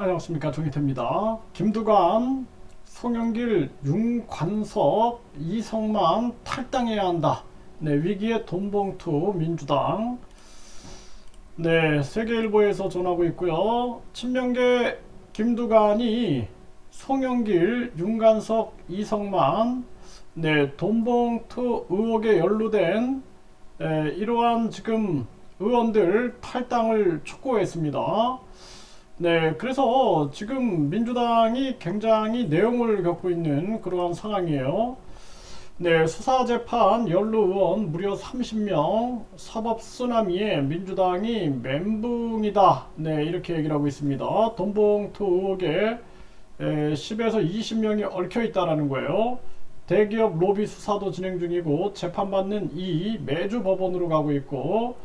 안녕하십니까 정희태입니다. 김두관, 송영길, 윤관석, 이성만 탈당해야 한다. 네 위기의 돈봉투 민주당. 네 세계일보에서 전하고 있고요. 친명계 김두관이 송영길, 윤관석, 이성만 네 돈봉투 의혹에 연루된 에, 이러한 지금 의원들 탈당을 촉구했습니다. 네, 그래서 지금 민주당이 굉장히 내용을 겪고 있는 그러한 상황이에요. 네, 수사재판 연루 의원 무려 30명, 사법 쓰나미에 민주당이 멘붕이다. 네, 이렇게 얘기를 하고 있습니다. 돈봉투 의혹에 에, 10에서 20명이 얽혀 있다라는 거예요. 대기업 로비 수사도 진행 중이고 재판받는 이 매주 법원으로 가고 있고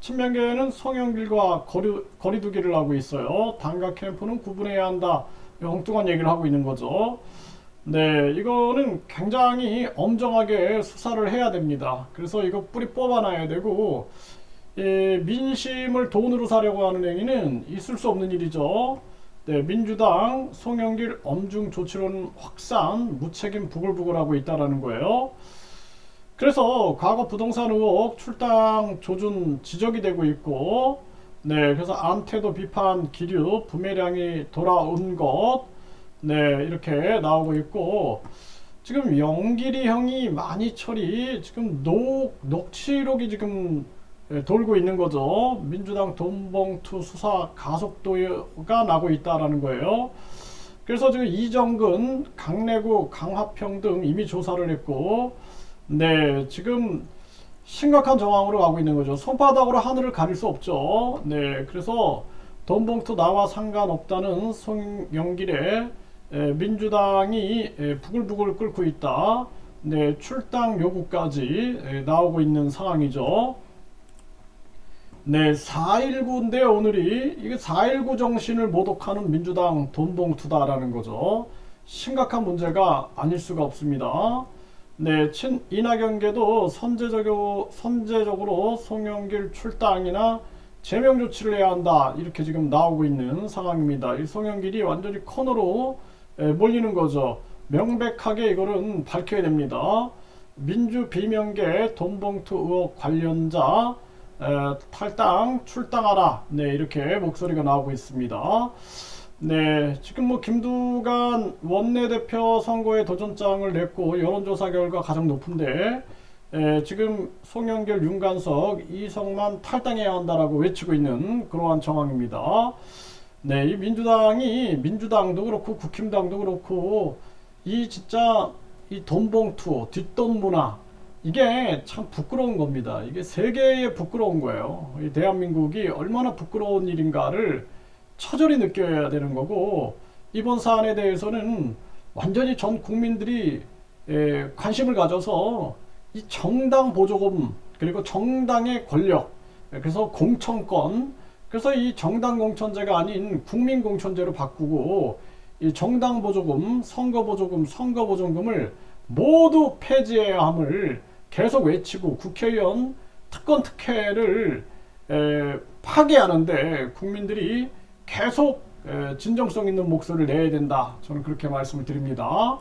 친명계는 송영길과 거리, 거리두기를 하고 있어요. 당과 캠프는 구분해야 한다. 엉뚱한 얘기를 하고 있는 거죠. 네, 이거는 굉장히 엄정하게 수사를 해야 됩니다. 그래서 이거 뿌리 뽑아놔야 되고, 예, 민심을 돈으로 사려고 하는 행위는 있을 수 없는 일이죠. 네, 민주당 송영길 엄중 조치론 확산 무책임 부글부글하고 있다라는 거예요. 그래서 과거 부동산 의혹 출당 조준 지적이 되고 있고, 네, 그래서 안태도 비판 기류 부매량이 돌아온 것, 네, 이렇게 나오고 있고, 지금 영길이 형이 많이 처리 지금 녹 녹취록이 지금 예, 돌고 있는 거죠. 민주당 돈봉투 수사 가속도가 나고 있다라는 거예요. 그래서 지금 이정근, 강내구, 강화평 등 이미 조사를 했고, 네, 지금 심각한 정황으로 가고 있는 거죠. 손바닥으로 하늘을 가릴 수 없죠. 네, 그래서 돈 봉투 나와 상관없다는 송영길의 에, 민주당이 에, 부글부글 끓고 있다. 네, 출당 요구까지 에, 나오고 있는 상황이죠. 네, 4.19인데 오늘이 이게 4.19 정신을 모독하는 민주당 돈봉투다라는 거죠. 심각한 문제가 아닐 수가 없습니다. 네, 친 이낙연계도 선제적으로, 선제적으로 송영길 출당이나 제명 조치를 해야 한다 이렇게 지금 나오고 있는 상황입니다. 이 송영길이 완전히 코너로 에, 몰리는 거죠. 명백하게 이거는 밝혀야 됩니다. 민주 비명계 돈봉투 의혹 관련자 에, 탈당 출당하라 네 이렇게 목소리가 나오고 있습니다. 네 지금 뭐 김두관 원내대표 선거에 도전장을 냈고 여론조사 결과 가장 높은데 에, 지금 송영길, 윤관석, 이성만 탈당해야 한다라고 외치고 있는 그러한 정황입니다. 네, 이 민주당이 민주당도 그렇고 국힘당도 그렇고 이 진짜 이 돈봉투, 뒷돈 문화 이게 참 부끄러운 겁니다. 이게 세계에 부끄러운 거예요. 이 대한민국이 얼마나 부끄러운 일인가를 처절히 느껴야 되는 거고 이번 사안에 대해서는 완전히 전 국민들이 에, 관심을 가져서 이 정당 보조금 그리고 정당의 권력 그래서 공천권 그래서 이 정당 공천제가 아닌 국민 공천제로 바꾸고 이 정당 보조금, 선거 보조금, 선거 보조금을 모두 폐지해야 함을 계속 외치고 국회의원 특권 특혜를 에, 파기하는데 국민들이 계속 에, 진정성 있는 목소리를 내야 된다. 저는 그렇게 말씀을 드립니다.